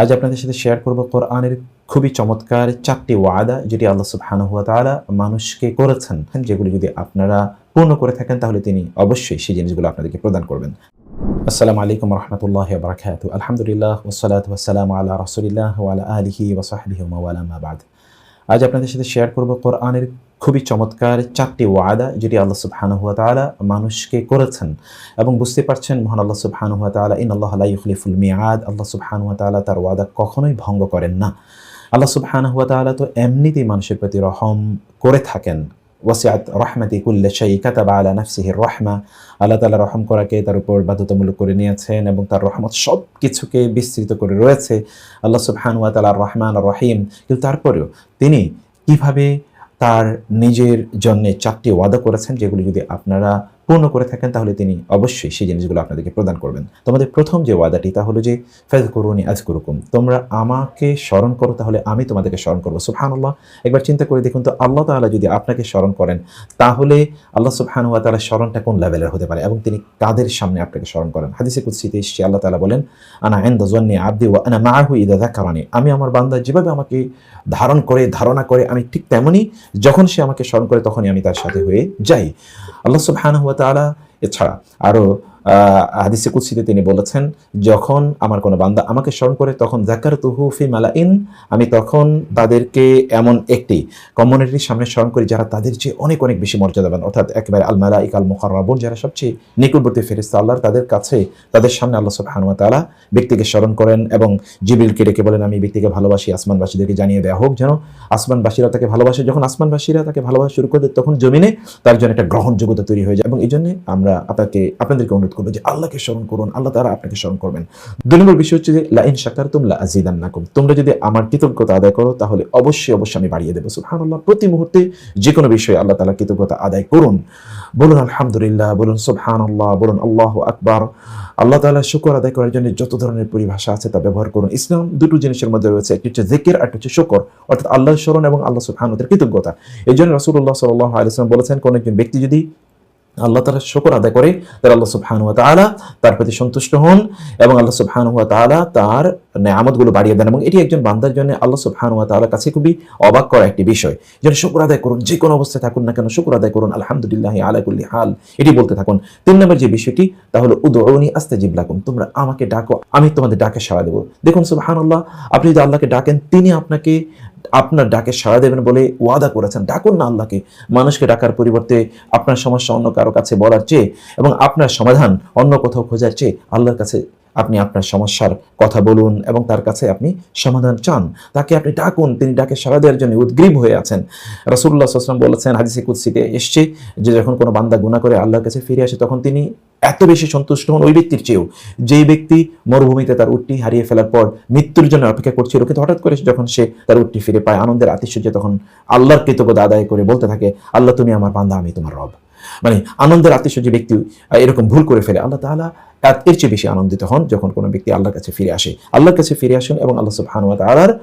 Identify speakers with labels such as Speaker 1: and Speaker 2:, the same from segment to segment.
Speaker 1: আজ আপনাদের সাথে শেয়ার করব কোরআনের খুবই চমৎকার চারটি ওয়াদা যেটি আল্লাহ সুবহানাহু ওয়া তাআলা মানুষকে করেছেন। যেগুলি যদি আপনারা পূর্ণ করে থাকেন, তাহলে তিনি অবশ্যই সেই জিনিসগুলো আপনাদেরকে প্রদান করবেন। আসসালামু আলাইকুম রহমতুল্লাহ বারাকাত আলহামদুলিল্লাহ ওসলাত ওয়াসালাম আল্লাহ রসুলিল্লাহ ওয়ালা আলিহি মাবাদ আজ আপনাদের সাথে শেয়ার করব কোরআনের খুবই চমৎকার চারটি ওয়াদা যেটি আল্লাহ সুবহানাহু ওয়া আলা মানুষকে করেছেন। এবং বুঝতে পারছেন, মহান আল্লাহ সুবহানাহু তালা ইন আল্লাহ লা ইখলিফুল মিয়াদ আল্লাহ সুবহানাহু ওয়া তাআলা তার ওয়াদা কখনোই ভঙ্গ করেন না। আল্লাহ সুবহানাহু ওয়া তাআলা তো এমনিতেই মানুষের প্রতি রহম করে থাকেন। ওয়াসিআত রহমাতি কুল্লি শাহী কাতাবা আলা নাফসিহি রহমা। আল্লাহ তাআলা রহম করাকে তার উপর বাধ্যতামূলক করে নিয়েছেন এবং তার রহমত সব কিছুকে বিস্তৃত করে রয়েছে। আল্লাহ সুবহান ওয়া তাআলা রহমান রহিম। কিন্তু তারপরেও তিনি কীভাবে তার নিজের জন্যে চারটি ওয়াদা করেছেন, যেগুলি যদি আপনারা পূর্ণ করে থাকেন, তাহলে তিনি অবশ্যই সেই জিনিসগুলো আপনাদেরকে প্রদান করবেন। তোমাদের প্রথম যে ওয়াদাটি, তা হলো যে ফেজ করুনি আজ করুকুম তোমরা আমাকে স্মরণ করো, তাহলে আমি তোমাদেরকে স্মরণ করব। সুবহানাল্লাহ। একবার চিন্তা করে দেখুন তো, আল্লাহ তাআলা যদি আপনাকে স্মরণ করেন, তাহলে আল্লাহ সুবহানাহু ওয়া তাআলার স্মরণটা কোন লেভেলের হতে পারে এবং তিনি কাদের সামনে আপনাকে স্মরণ করেন? হাদিসে কুদসিতে এসেছে, আল্লাহ তাআলা বলেন, আনা ইনদা জন্নি আবদি ওয়া আনা মাআহু ইদা যাকারানি। আমি আমার বান্দা যেভাবে আমাকে ধারণ করে, ধারণা করে, আমি ঠিক তেমনই যখন সে আমাকে স্মরণ করে, তখনই আমি তার সাথে হয়ে যাই। আল্লাহ সুবহানাহু তাআলা এছাড়া আরও হাদিসে কুৎসিতে তিনি বলেছেন, যখন আমার কোনো বান্দা আমাকে স্মরণ করে, তখন জাকার তুহুফি মালাইন, আমি তখন তাদেরকে এমন একটি কমিউনিটির সামনে স্মরণ করি যারা তাদের চেয়ে অনেক অনেক বেশি মর্যাদাবান। অর্থাৎ একেবারে আল মালাইক আল মুখাররাবুন যারা সবচেয়ে নিকটবর্তী ফেরিস্তা আল্লাহর তাদের কাছে, তাদের সামনে আল্লাহ সুবহানাহু ওয়া তাআলা ব্যক্তিকে স্মরণ করেন এবং জিবিলকে ডেকে বলেন, আমি ব্যক্তিকে ভালোবাসি, আসমানবাসীদেরকে জানিয়ে দেওয়া হোক যেন আসমানবাসীরা তাকে ভালোবাসে। যখন আসমানবাসীরা তাকে ভালোবাসা শুরু করে তখন জমিনে তার জন্য একটা গ্রহণযোগ্যতা তৈরি হয়ে যায় এবং এই জন্য আমরা আপনাকে, আপনাদেরকে অনুরোধ করব যে আল্লাহকে স্মরণ করুন, আল্লাহ তারা আপনাকে স্মরণ করবেন। দুই নম্বর বিষয় হচ্ছে যে, লাইন শাকার তুম লা আজিদান্নাকুম তোমরা যদি আমার কৃতজ্ঞতা আদায় করো, তাহলে অবশ্যই অবশ্যই আমি বাড়িয়ে দেবো। সুবহানাল্লাহ, প্রতি মুহূর্তে যে কোনো বিষয়ে আল্লাহ তাআলা কৃতজ্ঞতা আদায় করুন। বলুন, আলহামদুলিল্লাহ। বলুন, সুবহানাল্লাহ। বলুন, আল্লাহ আকবার। আল্লাহ তাআলা শুকর আদায় করার জন্য যত ধরনের পরিভাষা আছে তা ব্যবহার করুন। ইসলাম দুটো জিনিসের মধ্যে রয়েছে, একটি হচ্ছে জিকির আর হচ্ছে শুকর। অর্থাৎ আল্লাহ স্মরণ এবং আল্লাহ সুবহানাহুর কৃতজ্ঞতা। এই জন্য রাসূলুল্লাহ সাল্লাল্লাহু আলাইহি ওয়াসাল্লাম বলেছেন, কোনো একজন ব্যক্তি যদি আল্লাহ তালা শকর আদায় করে, তার আল্লাহ সুবহানাহু ওয়া তাআলা তার প্রতি সন্তুষ্ট হন এবং আল্লাহ সুবহানাহু ওয়া তাআলা তার নেয়ামতগুলো বাড়িয়ে দেন এবং এটি একজন বান্দার জন্য আল্লাহ সুবহানাহু ওয়া তাআলার কাছে খুবই অবাক করা একটি বিষয়। যেন শুকর আদায় করুন, যে কোনো অবস্থায় থাকুন না কেন, শুকর আদায় করুন, আলহামদুলিল্লাহ আলা কুল্লি হাল, এটি বলতে থাকুন। তিন নম্বর যে বিষয়টি, তা হলো, উদউনি আস্তাজিব লাকুম তোমরা আমাকে ডাকো, আমি তোমাদের ডাকে সাড়া দেবো। দেখুন, সুবহানাল্লাহ, আপনি যদি আল্লাহকে ডাকেন, তিনি আপনাকে আপনার ডাকে সাড়া দেবেন বলে ওয়াদা করেছেন। ডাকুন না আল্লাহকে। মানুষকে ডাকার পরিবর্তে আপনার সমস্যা অন্য কারও কাছে বলার চেয়ে এবং আপনার সমাধান অন্য কোথাও খোঁজার চেয়ে আল্লাহর কাছে আপনি আপনার সমস্যার কথা বলুন এবং তার কাছে আপনি সমাধান চান। তাকে আপনি ডাকুন, তিনি ডাকে সারা দেওয়ার জন্য উদ্গ্রীব হয়ে আছেন। আলাইহি ওয়াসাল্লাম বলেছেন, হাদিসে কুদসিতে এসছে যে যখন কোনো বান্দা গুনাহ করে আল্লাহর কাছে ফিরে আসে, তখন তিনি এত বেশি সন্তুষ্ট হন ওই ব্যক্তির চেয়েও। যেই ব্যক্তি মরুভূমিতে তার উটটি হারিয়ে ফেলার পর মৃত্যুর জন্য অপেক্ষা করছিল, কিন্তু হঠাৎ করে যখন সে তার উটটি ফিরে পায়, আনন্দের আতিশয্যে তখন আল্লাহর কৃতজ্ঞতা আদায় করে বলতে থাকে, আল্লাহ, তুমি আমার বান্দা, আমি তোমার রব। মানে আনন্দের আত্মীয় ব্যক্তি এরকম ভুল করে ফেলে। আল্লাহ তার এর চেয়ে বেশি আনন্দিত হন যখন কোনো ব্যক্তি আল্লাহর কাছে ফিরে আসে। আল্লাহর কাছে ফিরে আসেন এবং আল্লাহ সব হানুয়া তালার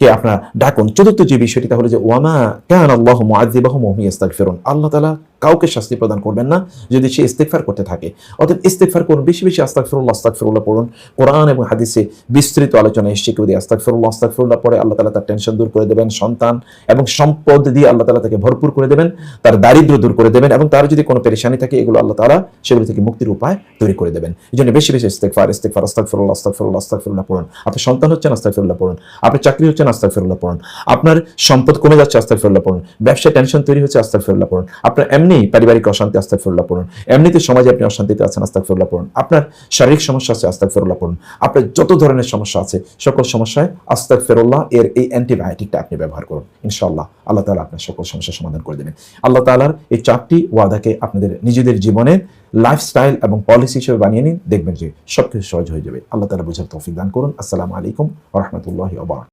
Speaker 1: কে আপনার ডাকুন। চতুর্থ যে বিষয়টি তাহলে যে ওয়ামা কেন আল্লাহ মুআযিবাহুম ওয়া আল্লাহ তাআলা কাউকে শাস্তি প্রদান করবেন না যদি সে ইস্তেগফার করতে থাকে। অর্থাৎ ইস্তেগফার করুন, বেশি বেশি আস্তাগফিরুল্লাহ আস্তাগফিরুল্লাহ পড়ুন। কোরআন এবং হাদিসে বিস্তৃত আলোচনা এসেছে কেউ যদি আস্তাগফিরুল্লাহ আস্তাগফিরুল্লাহ পড়ে, আল্লাহ তাআলা তার টেনশন দূর করে দেবেন, সন্তান এবং সম্পদ দিয়ে আল্লাহ তাআলা তাকে ভরপুর করে দেবেন, তার দারিদ্র দূর করে দেবেন এবং তার যদি কোনো পেরেশানি থাকে, এগুলো আল্লাহ তাআলা সেগুলো থেকে মুক্তির উপায় তৈরি করে দেবেন। এই জন্য বেশি বেশি ইস্তেগফার ইস্তেগফার, আস্তাগফিরুল্লাহ আস্তাগফিরুল্লাহ আস্তাগফিরুল্লাহ পড়ুন। আপনার সন্তান হচ্ছেন, আস্তাগফিরুল্লাহ পড়ুন। আপনার চাকরি হচ্ছেন, আস্তাগফিরুল্লাহ পড়ুন। আপনার সম্পদ কমে যাচ্ছে, আস্তাগফিরুল্লাহ পড়ুন। ব্যবসায় টেনশন তৈরি হচ্ছে, আস্তাগফিরুল্লাহ পড়ুন। আপনার এমনি পারিবারিক অশান্তি, আস্তাগফিরুল্লাহ পড়ুন। এমনিতে সমাজে আপনি অশান্তিতে আছেন, আস্তাগফিরুল্লাহ পড়ুন। আপনার শারীরিক সমস্যা আছে, আস্তাগফিরুল্লাহ পড়ুন। আপনার যত ধরনের সমস্যা আছে, সকল সমস্যায় আস্তাগফিরুল্লাহ এর এই অ্যান্টিবায়োটিকটা আপনি ব্যবহার করুন। ইনশাআল্লাহ, আল্লাহ তাআলা আপনার সকল সমস্যার সমাধান করে দেবেন। আল্লাহ তাআলার এই চারটি ওয়াদাকে আপনাদের নিজেদের জীবনে লাইফস্টাইল এবং পলিসি হিসেবে বানিয়ে নিন। দেখবেন যে সবকিছু সহজ হয়ে যাবে। আল্লাহ তালা বোঝার তৌফিক দান করুন। আসসালামু আলাইকুম রাহমাতুল্লাহি